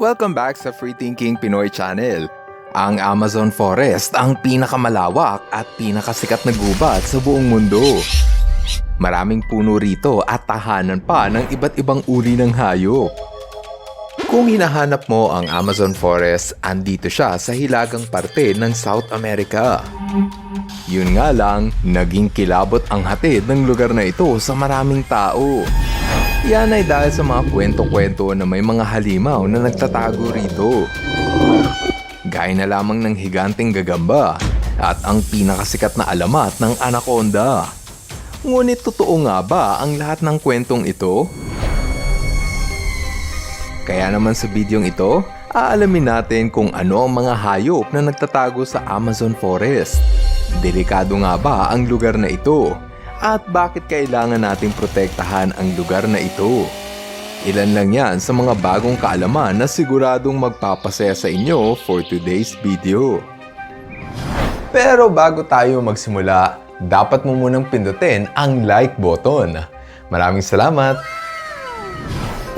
Welcome back sa Free Thinking Pinoy Channel. Ang Amazon Forest ang pinakamalawak at pinakasikat na gubat sa buong mundo. Maraming puno rito at tahanan pa ng iba't ibang uri ng hayop. Kung hinahanap mo ang Amazon Forest, andito siya sa hilagang parte ng South America. Yun nga lang, naging kilabot ang hatid ng lugar na ito sa maraming tao. Yan ay dahil sa mga kwento-kwento na may mga halimaw na nagtatago rito. Gaya na lamang ng higanting gagamba at ang pinakasikat na alamat ng anaconda. Ngunit totoo nga ba ang lahat ng kwentong ito? Kaya naman sa bidyong ito, aalamin natin kung ano ang mga hayop na nagtatago sa Amazon Forest. Delikado nga ba ang lugar na ito? At bakit kailangan nating protektahan ang lugar na ito? Ilan lang yan sa mga bagong kaalaman na siguradong magpapasaya sa inyo for today's video. Pero bago tayo magsimula, dapat mo munang pindutin ang like button. Maraming salamat!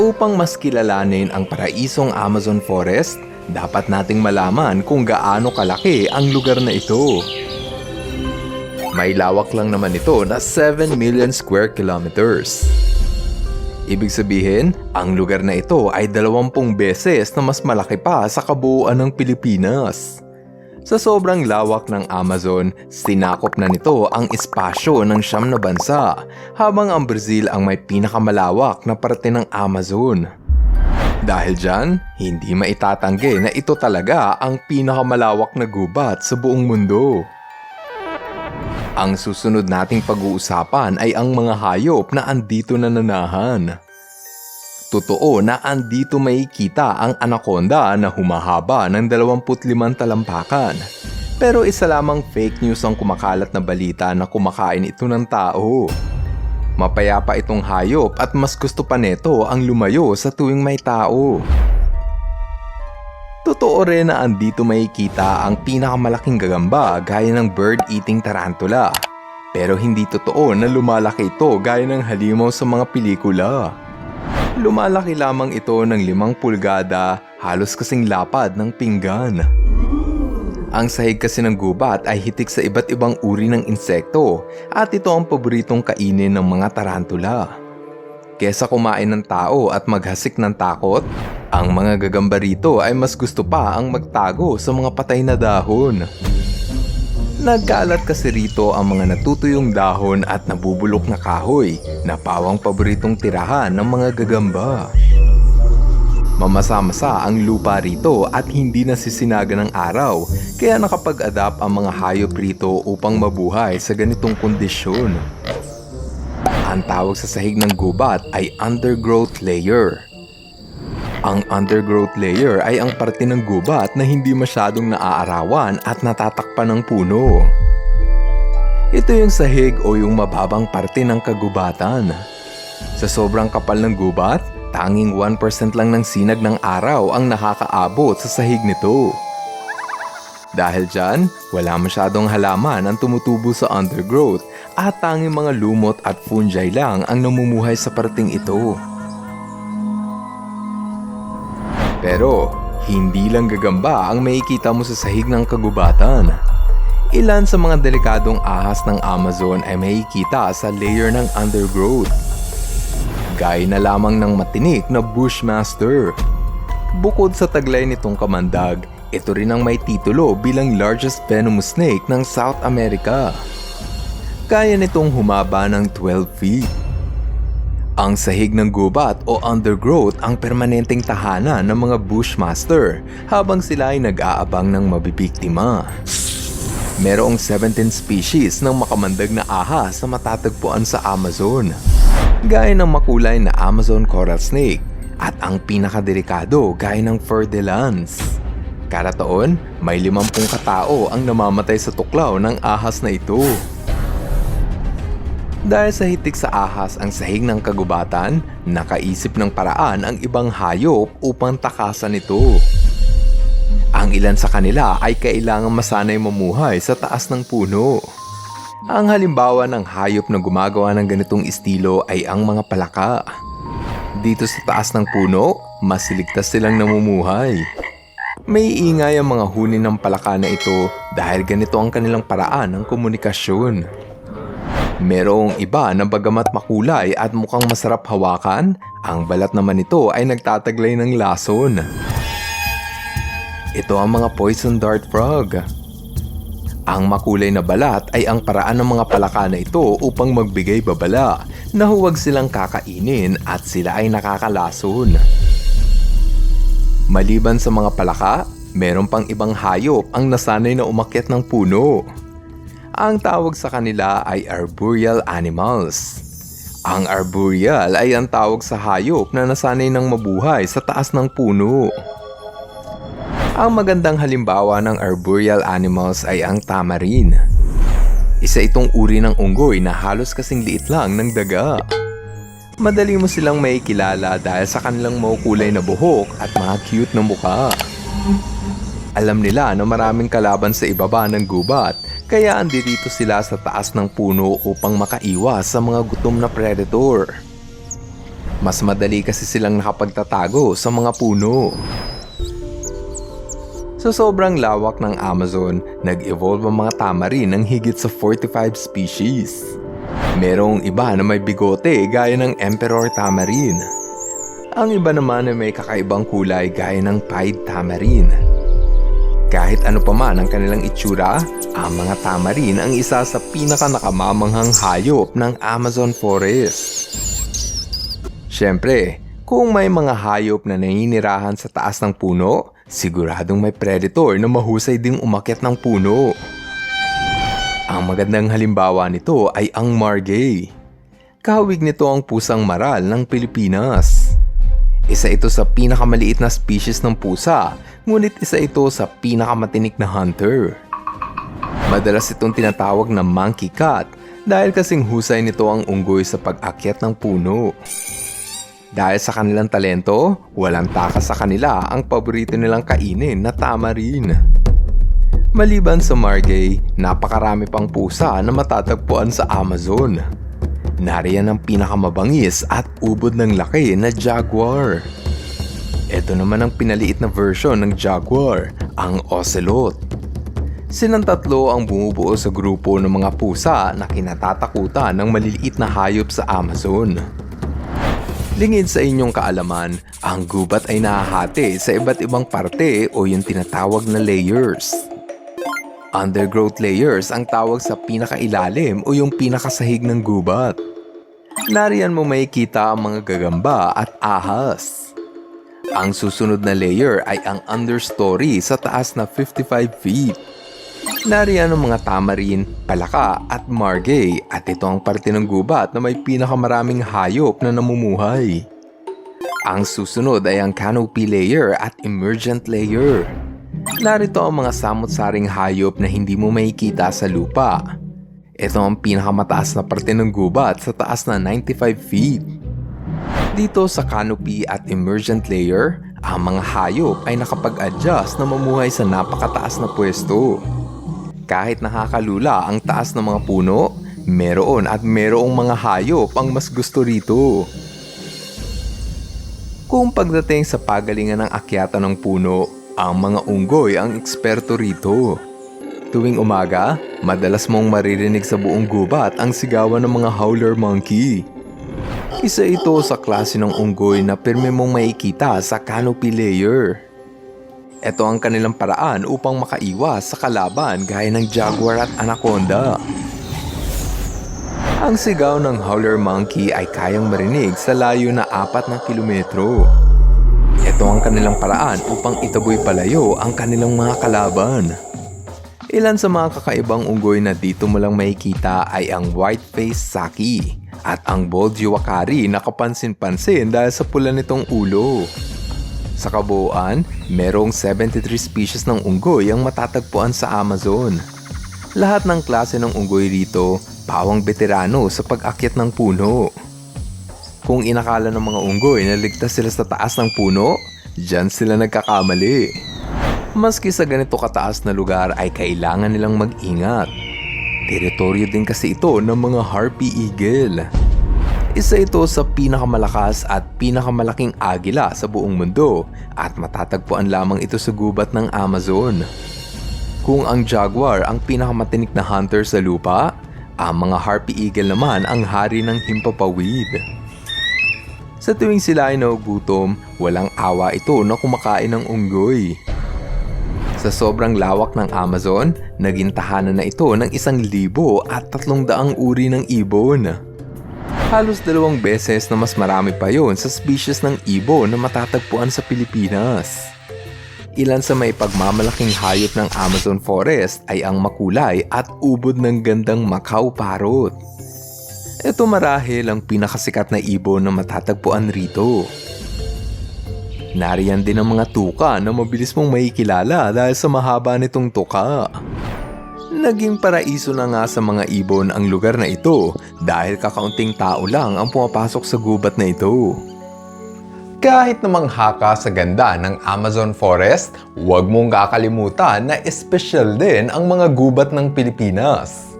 Upang mas kilalanin ang paraisong Amazon Forest, dapat nating malaman kung gaano kalaki ang lugar na ito. May lawak lang naman ito na 7 million square kilometers. Ibig sabihin, ang lugar na ito ay 20 beses na mas malaki pa sa kabuuan ng Pilipinas. Sa sobrang lawak ng Amazon, sinakop na nito ang espasyo ng siyam na bansa, habang ang Brazil ang may pinakamalawak na parte ng Amazon. Dahil dyan, hindi maitatanggi na ito talaga ang pinakamalawak na gubat sa buong mundo. Ang susunod nating pag-uusapan ay ang mga hayop na andito na nanahan. Totoo na andito makikita ang anaconda na humahaba ng 25 talampakan. Pero isa lamang fake news ang kumakalat na balita na kumakain ito ng tao. Mapayapa itong hayop at mas gusto pa neto ang lumayo sa tuwing may tao. Totoo rin na andito makikita ang pinakamalaking gagamba gaya ng bird-eating tarantula. Pero hindi totoo na lumalaki ito gaya ng halimaw sa mga pelikula. Lumalaki lamang ito ng limang pulgada, halos kasing lapad ng pinggan. Ang sahig kasi ng gubat ay hitik sa iba't ibang uri ng insekto at ito ang paboritong kainin ng mga tarantula. Kesa kumain ng tao at maghasik ng takot, ang mga gagamba rito ay mas gusto pa ang magtago sa mga patay na dahon. Nagkalat kasi rito ang mga natutuyong dahon at nabubulok na kahoy na pawang paboritong tirahan ng mga gagamba. Mamasa-masa ang lupa rito at hindi nasisinaga ng araw kaya nakapag-adapt ang mga hayop rito upang mabuhay sa ganitong kondisyon. Ang tawag sa sahig ng gubat ay undergrowth layer. Ang undergrowth layer ay ang parte ng gubat na hindi masyadong naaarawan at natatakpan ng puno. Ito yung sahig o yung mababang parte ng kagubatan. Sa sobrang kapal ng gubat, tanging 1% lang ng sinag ng araw ang nakakaabot sa sahig nito. Dahil dyan, wala masyadong halaman ang tumutubo sa undergrowth at tanging mga lumot at fungi lang ang namumuhay sa parting ito. Pero, hindi lang gagamba ang makikita mo sa sahig ng kagubatan. Ilan sa mga delikadong ahas ng Amazon ay makikita sa layer ng undergrowth. Gaya na lamang ng matinik na Bushmaster. Bukod sa taglay nitong kamandag, ito rin ang may titulo bilang largest venomous snake ng South America. Kaya nitong humaba ng 12 feet. Ang sahig ng gubat o undergrowth ang permanenteng tahanan ng mga bushmaster habang sila ay nag-aabang ng mabibiktima. Merong 17 species ng makamandag na ahas na matatagpuan sa Amazon. Gaya ng makulay na Amazon coral snake at ang pinakadelikado gaya ng fur de lance. Kada taon, may 50 katao ang namamatay sa tuklaw ng ahas na ito. Dahil sa hitik sa ahas ang sahig ng kagubatan, nakaisip ng paraan ang ibang hayop upang takasan ito. Ang ilan sa kanila ay kailangang masanay mamuhay sa taas ng puno. Ang halimbawa ng hayop na gumagawa ng ganitong estilo ay ang mga palaka. Dito sa taas ng puno, mas ligtas silang namumuhay. May ingay ang mga huni ng palaka na ito dahil ganito ang kanilang paraan ng komunikasyon. Merong iba na bagamat makulay at mukhang masarap hawakan, ang balat naman nito ay nagtataglay ng lason. Ito ang mga poison dart frog. Ang makulay na balat ay ang paraan ng mga palaka na ito upang magbigay babala na huwag silang kakainin at sila ay nakakalason. Maliban sa mga palaka, meron pang ibang hayop ang nasanay na umakyat ng puno. Ang tawag sa kanila ay arboreal animals. Ang arboreal ay ang tawag sa hayop na nasanay ng mabuhay sa taas ng puno. Ang magandang halimbawa ng arboreal animals ay ang tamarin. Isa itong uri ng unggoy na halos kasing liit lang ng daga. Madali mo silang may kilala dahil sa kanilang maukulay na buhok at mga cute na mukha. Alam nila na maraming kalaban sa ibaba ng gubat, kaya andirito sila sa taas ng puno upang makaiwas sa mga gutom na predator. Mas madali kasi silang nakapagtatago sa mga puno. Sa sobrang lawak ng Amazon, nag-evolve ang mga tamarin ng higit sa 45 species. Merong iba na may bigote gaya ng Emperor Tamarin. Ang iba naman ay may kakaibang kulay gaya ng Pied Tamarin. Kahit ano pa man ang kanilang itsura, ang mga tamarin ang isa sa pinaka nakamamanghang hayop ng Amazon Forest. Siyempre, kung may mga hayop na naninirahan sa taas ng puno, siguradong may predator na mahusay ding umakyat ng puno. Ang magandang halimbawa nito ay ang margay. Kahawig nito ang pusang maral ng Pilipinas. Isa ito sa pinakamaliit na species ng pusa, ngunit isa ito sa pinakamatinik na hunter. Madalas itong tinatawag na monkey cat dahil kasing husay nito ang unggoy sa pag-akyat ng puno. Dahil sa kanilang talento, walang takas sa kanila ang paborito nilang kainin na tamarin. Maliban sa margay, napakarami pang pusa na matatagpuan sa Amazon. Nariyan ang pinakamabangis at ubod ng laki na jaguar. Ito naman ang pinaliit na version ng jaguar, ang ocelot. Silang tatlo ang bumubuo sa grupo ng mga pusa na kinatatakutan ng maliliit na hayop sa Amazon. Lingid sa inyong kaalaman, ang gubat ay nahahati sa iba't ibang parte o yung tinatawag na layers. Undergrowth layers ang tawag sa pinakailalim o yung pinakasahig ng gubat. Nariyan mo makikita ang mga gagamba at ahas. Ang susunod na layer ay ang understory sa taas na 55 feet. Nariyan ang mga tamarin, palaka at margay at ito ang parte ng gubat na may pinakamaraming hayop na namumuhay. Ang susunod ay ang canopy layer at emergent layer. Narito ang mga samot-saring hayop na hindi mo makikita sa lupa. Ito ang pinakamataas na parte ng gubat sa taas na 95 feet. Dito sa canopy at emergent layer, ang mga hayop ay nakapag-adjust na mamuhay sa napakataas na pwesto. Kahit nakakalula ang taas ng mga puno, meron at merong mga hayop ang mas gusto rito. Kung pagdating sa pagalingan ng akyata ng puno, ang mga unggoy ang eksperto rito. Tuwing umaga, madalas mong maririnig sa buong gubat ang sigawan ng mga howler monkey. Isa ito sa klase ng unggoy na pirme mong makikita sa canopy layer. Ito ang kanilang paraan upang makaiwas sa kalaban gaya ng jaguar at anaconda. Ang sigaw ng howler monkey ay kayang marinig sa layo na apat na kilometro. Ito ang kanilang paraan upang itaboy palayo ang kanilang mga kalaban. Ilan sa mga kakaibang unggoy na dito mo lang makikita ay ang white-faced saki at ang bold yuwakari na kapansin-pansin dahil sa pula nitong ulo. Sa kabuuan, merong 73 species ng unggoy ang matatagpuan sa Amazon. Lahat ng klase ng unggoy rito, pawang veterano sa pag-akyat ng puno. Kung inakala ng mga unggoy na sila sa taas ng puno, dyan sila nagkakamali. Maski sa ganito kataas na lugar ay kailangan nilang mag-ingat. Teritoryo din kasi ito ng mga harpy eagle. Isa ito sa pinakamalakas at pinakamalaking agila sa buong mundo at matatagpuan lamang ito sa gubat ng Amazon. Kung ang jaguar ang pinakamatinik na hunter sa lupa, ang mga harpy eagle naman ang hari ng himpapawid. Sa tuwing sila ay nagugutom, walang awa ito na kumakain ng unggoy. Sa sobrang lawak ng Amazon, naging tahanan na ito ng isang libo at tatlong daang uri ng ibon. Halos dalawang beses na mas marami pa yon sa species ng ibon na matatagpuan sa Pilipinas. Ilan sa may pagmamalaking hayop ng Amazon Forest ay ang makulay at ubod ng gandang Macau Parrot. Ito marahil ang pinakasikat na ibon na matatagpuan rito. Nariyan din ang mga tuka na mabilis mong makikilala dahil sa mahaba nitong tuka. Naging paraiso na nga sa mga ibon ang lugar na ito dahil kakaunting tao lang ang pumapasok sa gubat na ito. Kahit namang haka sa ganda ng Amazon Forest, huwag mong kakalimutan na espesyal din ang mga gubat ng Pilipinas.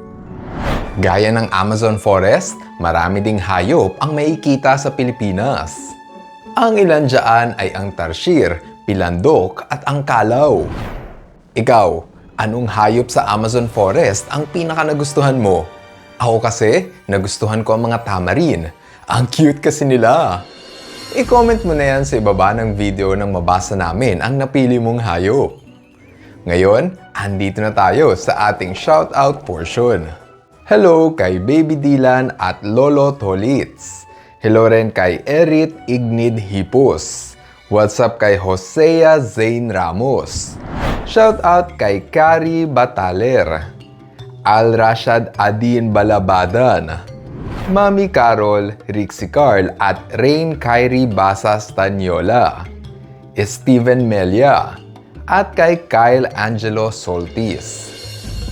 Gaya ng Amazon Forest, marami ding hayop ang makikita sa Pilipinas. Ang ilan dyan ay ang tarsier, pilandok at ang kalaw. Ikaw, anong hayop sa Amazon Forest ang pinaka nagustuhan mo? Ako kasi, nagustuhan ko ang mga tamarin. Ang cute kasi nila. I-comment mo na yan sa ibaba ng video nang mabasa namin ang napili mong hayop. Ngayon, andito na tayo sa ating shoutout portion. Hello kay Baby Dylan at Lolo Tolits. Hello rin kay Erit Ignid Hipos. What's up kay Hosea Zain Ramos. Shoutout kay Kari Bataler. Al Rashad Adin Balabadan. Mami Carol, Rixie Carl at Rain Kyrie Basas Tanyola. Steven Melia at kay Kyle Angelo Soltis.